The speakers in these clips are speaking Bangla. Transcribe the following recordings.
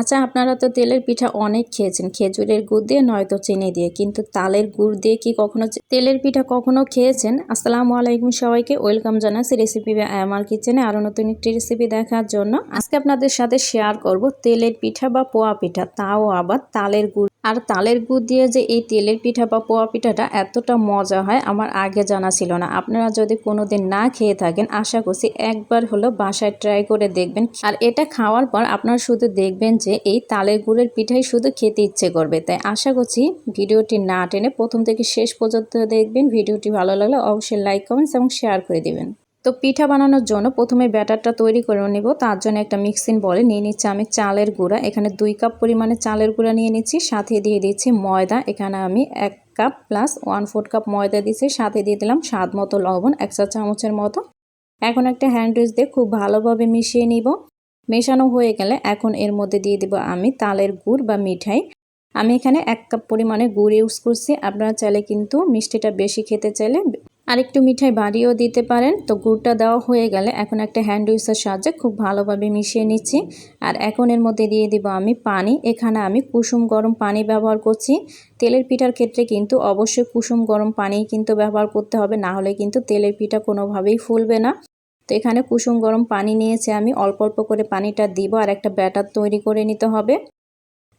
আচ্ছা আপনারা তো তেলের পিঠা অনেক খেয়েছেন। খেজুরের গুড় দিয়ে নয়তো চিনি দিয়ে। কিন্তু তালের গুড় দিয়ে কি কখনো তেলের পিঠা কখনো খেয়েছেন? আসসালামু আলাইকুম সবাইকে। ওয়েলকাম জানাচ্ছি রেসিপি আমার কিচেনে আরও নতুন একটি রেসিপি দেখার জন্য। আজকে আপনাদের সাথে শেয়ার করব তেলের পিঠা বা পোয়া পিঠা। তাও আবার তালের গুড় আর তালের গুড় দিয়ে যে এই তেলের পিঠা বা পোয়া পিঠাটা এতটা মজা হয়, আমার আগে জানা ছিল না। আপনারা যদি কোনো দিন না খেয়ে থাকেন, আশা করছি একবার হলো বাসায় ট্রাই করে দেখবেন। আর এটা খাওয়ার পর আপনারা শুধু দেখবেন যে এই তালের গুড়ের পিঠাই শুধু খেতে ইচ্ছে করবে। তাই আশা করছি ভিডিওটি না টেনে প্রথম থেকে শেষ পর্যন্ত দেখবেন। ভিডিওটি ভালো লাগলে অবশ্যই লাইক, কমেন্টস এবং শেয়ার করে দিবেন। তো পিঠা বানানোর জন্য প্রথমে ব্যাটারটা তৈরি করে নেব। তার জন্য একটা মিক্সিং বলে নিয়ে নিচ্ছি আমি চালের গুঁড়া। এখানে দুই কাপ পরিমাণে চালের গুঁড়া নিয়ে নিচ্ছি, সাথে দিয়ে দিচ্ছি ময়দা। এখানে আমি এক cup plus one four cup ময়দা দিচ্ছি, সাথে দিয়ে দিলাম স্বাদ মতো লবণ, এক চা চামচের মতো। এখন একটা হ্যান্ড দিয়ে খুব ভালোভাবে মিশিয়ে নিব। মেশানো হয়ে গেলে এখন এর মধ্যে দিয়ে দিব আমি তালের গুড় বা মিঠাই। আমি এখানে এক কাপ পরিমাণে গুড় ইউজ করছি। আপনারা চাইলে কিন্তু মিষ্টিটা বেশি খেতে চাইলে আর একটু মিঠাই বাড়িয়েও দিতে পারেন। তো গুড়টা দেওয়া হয়ে গেলে এখন একটা হ্যান্ড উইসের সাহায্যে খুব ভালোভাবে মিশিয়ে নিচ্ছি। আর এখন এর মধ্যে দিয়ে দিব আমি পানি। এখানে আমি কুসুম গরম পানি ব্যবহার করছি। তেলের পিঠার ক্ষেত্রে কিন্তু অবশ্যই কুসুম গরম পানি কিন্তু ব্যবহার করতে হবে, না হলে কিন্তু তেলের পিঠা কোনোভাবেই ফুলবে না। তো এখানে কুসুম গরম পানি নিয়েছে আমি। অল্প অল্প করে পানিটা দিব আর একটা ব্যাটার তৈরি করে নিতে হবে।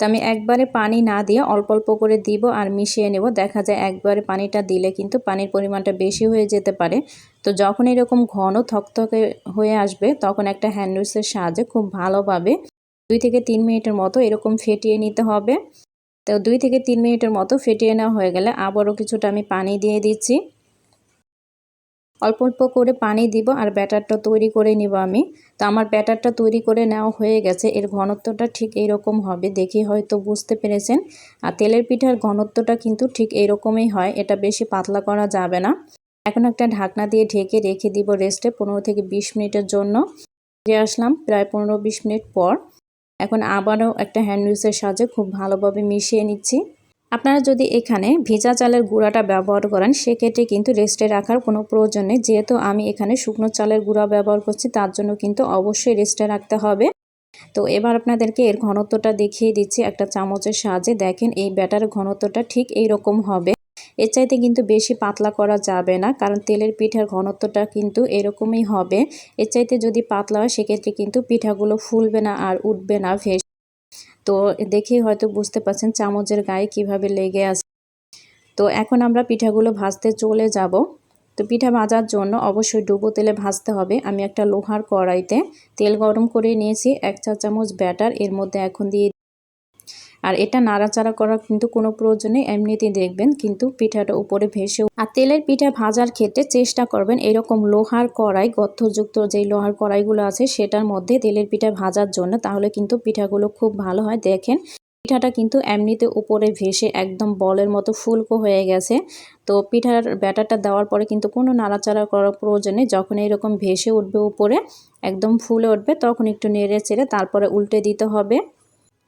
তো আমি একবারে পানি না দিয়ে অল্প অল্প করে দিব আর মিশিয়ে নেব। দেখা যায় একবারে পানিটা দিলে কিন্তু পানির পরিমাণটা বেশি হয়ে যেতে পারে। তো যখন এরকম ঘন থকথকে হয়ে আসবে, তখন একটা হ্যান্ডউইচের সাহায্যে খুব ভালোভাবে দুই থেকে তিন মিনিটের মতো এরকম ফেটিয়ে নিতে হবে। তো দুই থেকে তিন মিনিটের মতো ফেটিয়ে নেওয়া হয়ে গেলে আবারও কিছুটা আমি পানি দিয়ে দিচ্ছি। অল্প অল্প করে পানি দিব আর ব্যাটারটা তৈরি করে নিব আমি। তো আমার ব্যাটারটা তৈরি করে নেওয়া হয়ে গেছে। এর ঘনত্বটা ঠিক এইরকম হবে, দেখে হয়তো বুঝতে পেরেছেন। আর তেলের পিঠার ঘনত্বটা কিন্তু ঠিক এইরকমই হয়, এটা বেশি পাতলা করা যাবে না। এখন একটা ঢাকনা দিয়ে ঢেকে রেখে দিব রেস্টে পনেরো থেকে বিশ মিনিটের জন্য। ফিরে আসলাম প্রায় পনেরো বিশ মিনিট পর। এখন আবারও একটা হ্যান্ড সাহায্যে খুব ভালোভাবে মিশিয়ে নিচ্ছি। আপনারা যদি এখানে ভেজা চালের গুঁড়াটা ব্যবহার করেন, সেক্ষেত্রে কিন্তু রেস্টে রাখার কোনো প্রয়োজন নেই। যেহেতু আমি এখানে শুকনো চালের গুঁড়া ব্যবহার করছি, তার জন্য কিন্তু অবশ্যই রেস্টে রাখতে হবে। তো এবার আপনাদেরকে এর ঘনত্বটা দেখিয়ে দিচ্ছি একটা চামচের সাহায্যে। দেখেন, এই ব্যাটার ঘনত্বটা ঠিক এই রকম হবে। এর চাইতে কিন্তু বেশি পাতলা করা যাবে না, কারণ তেলের পিঠার ঘনত্বটা কিন্তু এরকমই হবে। এর চাইতে যদি পাতলা হয়, সেক্ষেত্রে কিন্তু পিঠাগুলো ফুলবে না আর উঠবে না ভেস তো দেখেই হয়তো বুঝতে পারছেন চামচের গায়ে কীভাবে লেগে আছে। তো এখন আমরা পিঠাগুলো ভাজতে চলে যাব। তো পিঠা ভাজার জন্য অবশ্যই ডুবো তেলে ভাজতে হবে। আমি একটা লোহার কড়াইতে তেল গরম করে নিয়েছি, এক চা চামচ ব্যাটার, এর মধ্যে এখন দিয়ে আর এটা নাড়াচাড়া করার কিন্তু কোনো প্রয়োজনে এমনিতেই দেখবেন, কিন্তু পিঠাটা উপরে ভেসে আর তেলের পিঠা ভাজার ক্ষেত্রে চেষ্টা করবেন এরকম লোহার কড়াই গর্থযুক্ত যেই লোহার কড়াইগুলো আছে সেটার মধ্যে তেলের পিঠা ভাজার জন্য, তাহলে কিন্তু পিঠাগুলো খুব ভালো হয়। দেখেন, পিঠাটা কিন্তু এমনিতে উপরে ভেসে একদম বলের মতো ফুলকো হয়ে গেছে। তো পিঠার ব্যাটারটা দেওয়ার পরে কিন্তু কোনো নাড়াচাড়া করার প্রয়োজনে যখন এরকম ভেসে উঠবে উপরে, একদম ফুলে উঠবে, তখন একটু নেড়ে চেড়ে তারপরে উল্টে দিতে হবে।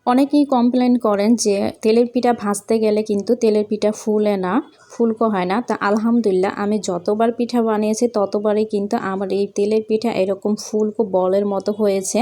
অনেকেই কমপ্লেন করেন যে তেলের পিঠা ভাজতে গেলে কিন্তু তেলের পিঠা ফুলে না, ফুলকো হয় না। তা আলহামদুলিল্লাহ, আমি যতবার পিঠা বানিয়েছি, ততবারই কিন্তু আমার এই তেলের পিঠা এরকম ফুলকো বলের মতো হয়েছে।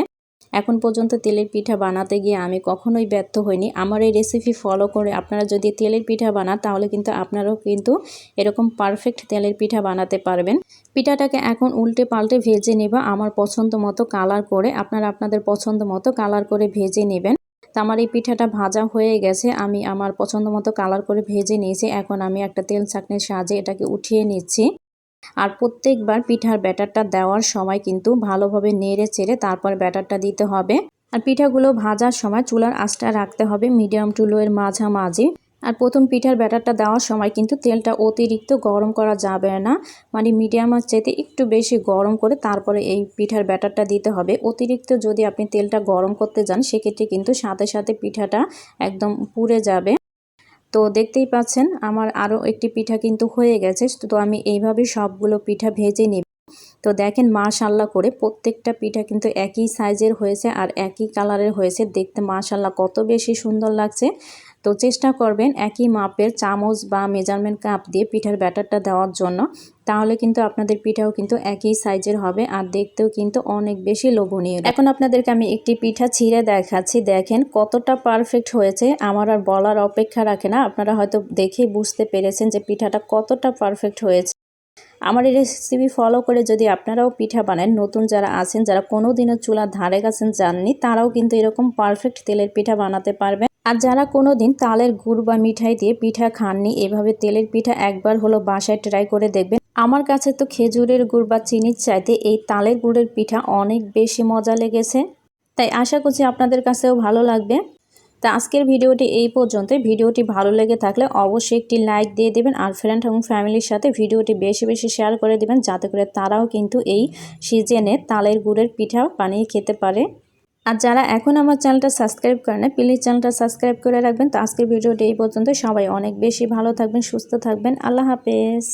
এখন পর্যন্ত তেলের পিঠা বানাতে গিয়ে আমি কখনোই ব্যর্থ হইনি। আমার এই রেসিপি ফলো করে আপনারা যদি তেলের পিঠা বানান, তাহলে কিন্তু আপনারাও কিন্তু এরকম পারফেক্ট তেলের পিঠা বানাতে পারবেন। পিঠাটাকে এখন উল্টে পাল্টে ভেজে নেবা, আমার পছন্দ মতো কালার করে। আপনারা আপনাদের পছন্দ মতো কালার করে ভেজে নেবেন। তো আমার এই পিঠাটা ভাজা হয়ে গেছে, আমি আমার পছন্দ মতো কালার করে ভেজে নিয়েছি। এখন আমি একটা তেল চাকনির সাহায্যে এটাকে উঠিয়ে নিচ্ছি। আর প্রত্যেকবার পিঠার ব্যাটারটা দেওয়ার সময় কিন্তু ভালোভাবে নেড়ে চেড়ে তারপর ব্যাটারটা দিতে হবে। আর পিঠাগুলো ভাজার সময় চুলার আঁচটা রাখতে হবে, মিডিয়াম টু লোয়ের মাঝামাঝি। আর প্রথম পিঠার ব্যাটারটা দেওয়ার সময় কিন্তু তেলটা অতিরিক্ত গরম করা যাবে না। মানে মিডিয়াম আঁচ চাইতে একটু বেশি গরম করে তারপরে এই পিঠার ব্যাটারটা দিতে হবে। অতিরিক্ত যদি আপনি তেলটা গরম করতে যান, সেক্ষেত্রে কিন্তু সাথে সাথে পিঠাটা একদম পুড়ে যাবে। তো দেখতেই পাচ্ছেন, আমার আরও একটি পিঠা কিন্তু হয়ে গেছে। তো আমি এইভাবে সবগুলো পিঠা ভেজে নিব। তো দেখেন মাশাল্লাহ করে প্রত্যেকটা পিঠা কিন্তু একই সাইজের হয়েছে আর একই কালারের হয়েছে। দেখতে মাশাল্লাহ কত বেশি সুন্দর লাগছে। তো চেষ্টা করবেন একই মাপের চামচ বা মেজারমেন্ট কাপ দিয়ে পিঠার ব্যাটারটা দেওয়ার জন্য। তাহলে কিন্তু আপনাদের পিঠাও কিন্তু একই সাইজের হবে আর দেখতেও কিন্তু অনেক বেশি লোভনীয়। এখন আপনাদেরকে আমি একটি পিঠা ছিঁড়ে দেখাচ্ছি। দেখেন কতটা পারফেক্ট হয়েছে। আমার আর বলার অপেক্ষা রাখে না। আপনারা হয়তো দেখেই বুঝতে পেরেছেন যে পিঠাটা কতটা পারফেক্ট হয়েছে। আমার এই রেসিপি ফলো করে যদি আপনারাও পিঠা বানান, নতুন যারা আছেন, যারা কোনো দিনও চুলার ধারে কাছেন যাননি, তারাও কিন্তু এরকম পারফেক্ট তেলের পিঠা বানাতে পারবেন। আর যারা কোনো দিন তালের গুড় বা মিঠাই দিয়ে পিঠা খাননি, এভাবে তেলের পিঠা একবার হলো বাসায় ট্রাই করে দেখবেন। আমার কাছে তো খেজুরের গুড় বা চিনির চাইতে এই তালের গুড়ের পিঠা অনেক বেশি মজা লেগেছে। তাই আশা করছি আপনাদের কাছেও ভালো লাগবে। তা আজকের ভিডিওটি এই পর্যন্ত ভিডিওটি ভালো লেগে থাকলে অবশ্যই একটি লাইক দিয়ে দেবেন আর ফ্রেন্ড এবং ফ্যামিলির সাথে ভিডিওটি বেশি বেশি শেয়ার করে দেবেন, যাতে করে তারাও কিন্তু এই সিজনে তালের গুড়ের পিঠা বানিয়ে খেতে পারে। আর যারা এখন আমার চ্যানেলটা সাবস্ক্রাইব করে না প্লিজ চ্যানেলটা সাবস্ক্রাইব করে রাখবেন। তো আজকের ভিডিওটি এই পর্যন্ত সবাই অনেক বেশি ভালো থাকবেন, সুস্থ থাকবেন। আল্লাহ হাফেজ।